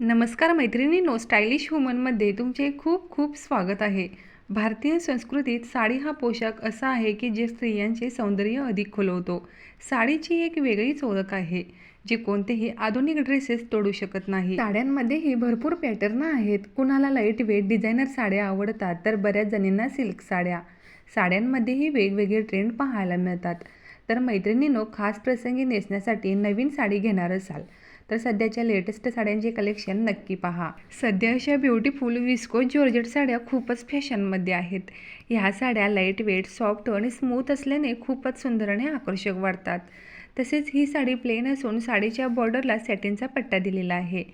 नमस्कार मैत्रिणीनो स्टायलिश वुमनमध्ये तुमचे खूप खूप स्वागत आहे. भारतीय संस्कृतीत साडी हा पोशाख असा आहे की जे स्त्रियांचे सौंदर्य अधिक खुलवतो. साडीची एक वेगळीच ओळख आहे जे कोणतेही आधुनिक ड्रेसेस तोडू शकत नाही. साड्यांमध्येही भरपूर पॅटर्न आहेत. कुणाला लाइट वेट डिझायनर साड्या आवडतात तर बऱ्याच जणींना सिल्क साड्या. साड्यांमध्येही वेगवेगळे ट्रेंड पाहायला मिळतात. तर मैत्रिणींनो खास प्रसंगी नेसण्यासाठी नवीन साडी घेणार असाल. तर सध्याच्या लेटेस्ट साड्यांचे कलेक्शन नक्की पहा. सध्या अशा ब्युटीफुल विस्को जॉर्जेट साड्या खूपच फॅशनमध्ये आहेत. ह्या साड्या लाइट वेट सॉफ्ट आणि स्मूथ असल्याने खूपच सुंदर आणि आकर्षक वाटतात. तसेच ही साडी प्लेन असून साडीच्या बॉर्डरला सॅटिनचा पट्टा दिलेला आहे.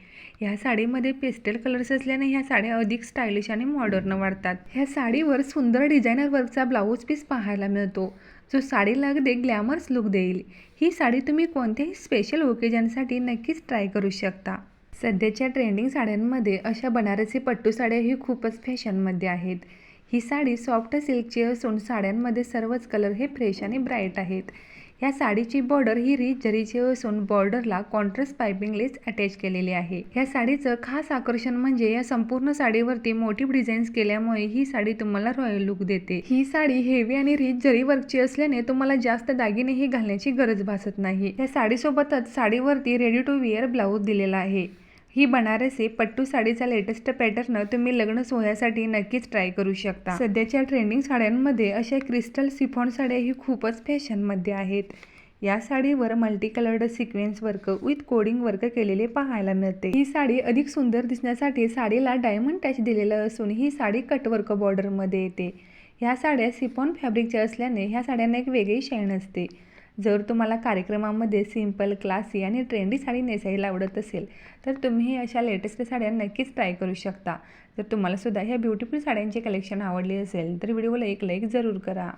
ह्या साडीमध्ये पेस्टल कलर्स असल्याने ह्या साड्या अधिक स्टायलिश आणि मॉडर्न वाढतात. ह्या साडीवर सुंदर डिझायनर वर्कचा ब्लाऊज पीस पाहायला मिळतो. जो साडीला अगदी ग्लॅमर्स लुक देईल. ही साडी तुम्ही कोणत्याही स्पेशल ओकेजनसाठी नक्कीच ट्राय करू शकता. सध्याच्या ट्रेंडिंग साड्यांमध्ये अशा बनारसी पट्टू साड्या ही खूपच फॅशनमध्ये आहेत. ही साडी सॉफ्ट सिल्कची असून साड्यांमध्ये सर्वच कलर हे फ्रेश आणि ब्राईट आहेत. या साडीची बॉर्डर ही रिच जरीची असून बॉर्डरला कॉन्ट्रास्ट पायपिंग लेस अटॅच केलेली आहे. या साडीचं खास आकर्षण म्हणजे या संपूर्ण साडीवरती मोठी डिझाईन्स केल्यामुळे ही साडी तुम्हाला रॉयल लुक देते. ही साडी हेवी आणि रिच जरी वर्कची असल्याने तुम्हाला जास्त दागिनेही घालण्याची गरज भासत नाही. या साडीसोबतच साडीवरती रेडी टू विअर ब्लाऊज दिलेला आहे. ही बनारसी पट्टू साडीचा लेटेस्ट पॅटर्न तुम्ही लग्न सोहळ्यासाठी नक्कीच ट्राय करू शकता. सध्याच्या ट्रेंडिंग साड्यांमध्ये अशा क्रिस्टल सिफॉन साड्या ही खूपच फॅशनमध्ये आहेत. या साडीवर multi coloured sequence work with coding work केलेले पाहायला मिळते. ही साडी अधिक सुंदर दिसण्यासाठी साडीला डायमंड टच दिलेलं असून ही साडी कटवर्क बॉर्डरमध्ये येते. ह्या साड्या सिफॉन फॅब्रिकच्या असल्याने ह्या साड्यांना एक वेगळी शाईन असते. जर तुम्हाला कार्यक्रमामध्ये सिंपल क्लासी आणि ट्रेंडी साडी नेसायला आवडत असेल तर तुम्ही अशा लेटेस्ट साड्या नक्कीच ट्राय करू शकता. जर तुम्हाला सुद्धा ह्या ब्युटिफुल साड्यांचे कलेक्शन आवडले असेल तर व्हिडिओला एक लाईक जरूर करा.